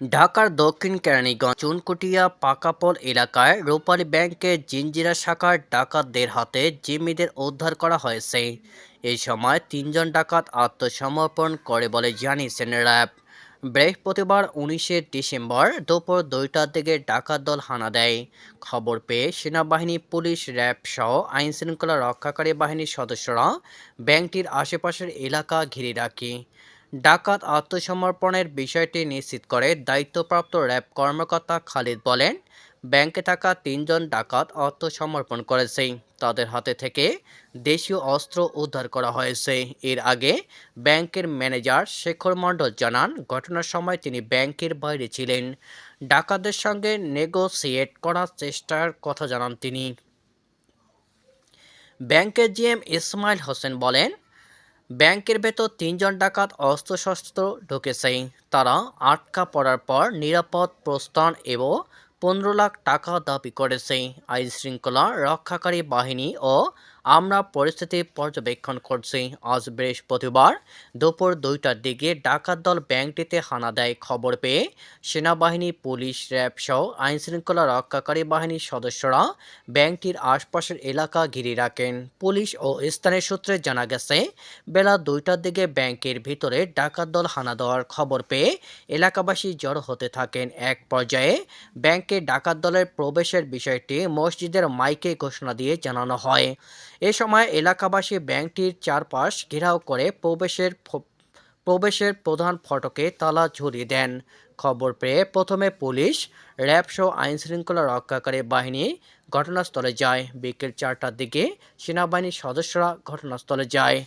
ঢাকার দক্ষিণ কেরানীগঞ্জ, চুনকুটিয়া, পাকাপল এলাকায় রূপালী ব্যাংকের জিঞ্জিরা শাখার ডাকাতদের হাতে জিম্মিদের উদ্ধার করা হয়েছে। এই সময় তিনজন ডাকাত আত্মসমর্পণ করে বলে জানিয়েছেন র্যাব। বৃহস্পতিবার উনিশে ডিসেম্বর দুপুর দুইটার দিকে ডাকাত দল হানা দেয়। খবর পেয়ে সেনাবাহিনী, পুলিশ, র্যাব সহ আইনশৃঙ্খলা রক্ষাকারী বাহিনীর সদস্যরা ব্যাংকটির আশেপাশের এলাকা ঘিরে রাখে। ডাকাত আত্মসমর্পণের বিষয়টি নিশ্চিত করে দায়িত্বপ্রাপ্ত র্যাব কর্মকর্তা খালিদ বলেন, ব্যাংকে থাকা তিনজন ডাকাত আত্মসমর্পণ করেছে। তাদের হাতে থেকে দেশীয় অস্ত্র উদ্ধার করা হয়েছে। এর আগে ব্যাংকের ম্যানেজার শেখর মণ্ডল জানান, ঘটনার সময় তিনি ব্যাংকের বাইরে ছিলেন। ডাকাতদের সঙ্গে নেগোসিয়েট করার চেষ্টার কথা জানান তিনি। ব্যাংকের জিএম ইসমাইল হোসেন বলেন ব্যাংকের ভেতর তিনজন ডাকাত অস্ত্রশস্ত্র ঢুকেছে। তারা আটকা পড়ার পর নিরাপদ প্রস্থান এবং পনেরো লাখ টাকা দাবি করেছে। আইনশৃঙ্খলা রক্ষাকারী বাহিনী ও আমরা পরিস্থিতি পর্যবেক্ষণ করছি আজ বৃহস্পতিবার দুপুর দুইটার দিকে ডাকাত দল ব্যাংকটিতে হানা দেয় খবর পেয়ে সেনাবাহিনী, পুলিশ, র্যাব সহ আইনশৃঙ্খলা রক্ষাকারী বাহিনীর সদস্যরা ব্যাংকটির আশপাশের এলাকা ঘিরে রাখেন। পুলিশ ও স্থানীয় সূত্রে জানা গেছে, বেলা দুইটার দিকে ব্যাংকের ভিতরে ডাকাত দল হানা দেওয়ার খবর পেয়ে এলাকাবাসী জড়ো হতে থাকেন। এক পর্যায়ে ব্যাংকে ডাকাত দলের প্রবেশের বিষয়টি মসজিদের মাইকে ঘোষণা দিয়ে জানানো হয়। এ সময় এলাকাবাসী ব্যাংকটির চারপাশ ঘেরাও করে প্রবেশের প্রবেশের প্রধান ফটকে তালা ঝুলিয়ে দেন। খবর পেয়ে প্রথমে পুলিশ র্যাব সহ আইনশৃঙ্খলা রক্ষাকারী বাহিনী ঘটনাস্থলে যায়। বিকেল চারটার দিকে সেনাবাহিনীর সদস্যরা ঘটনাস্থলে যায়।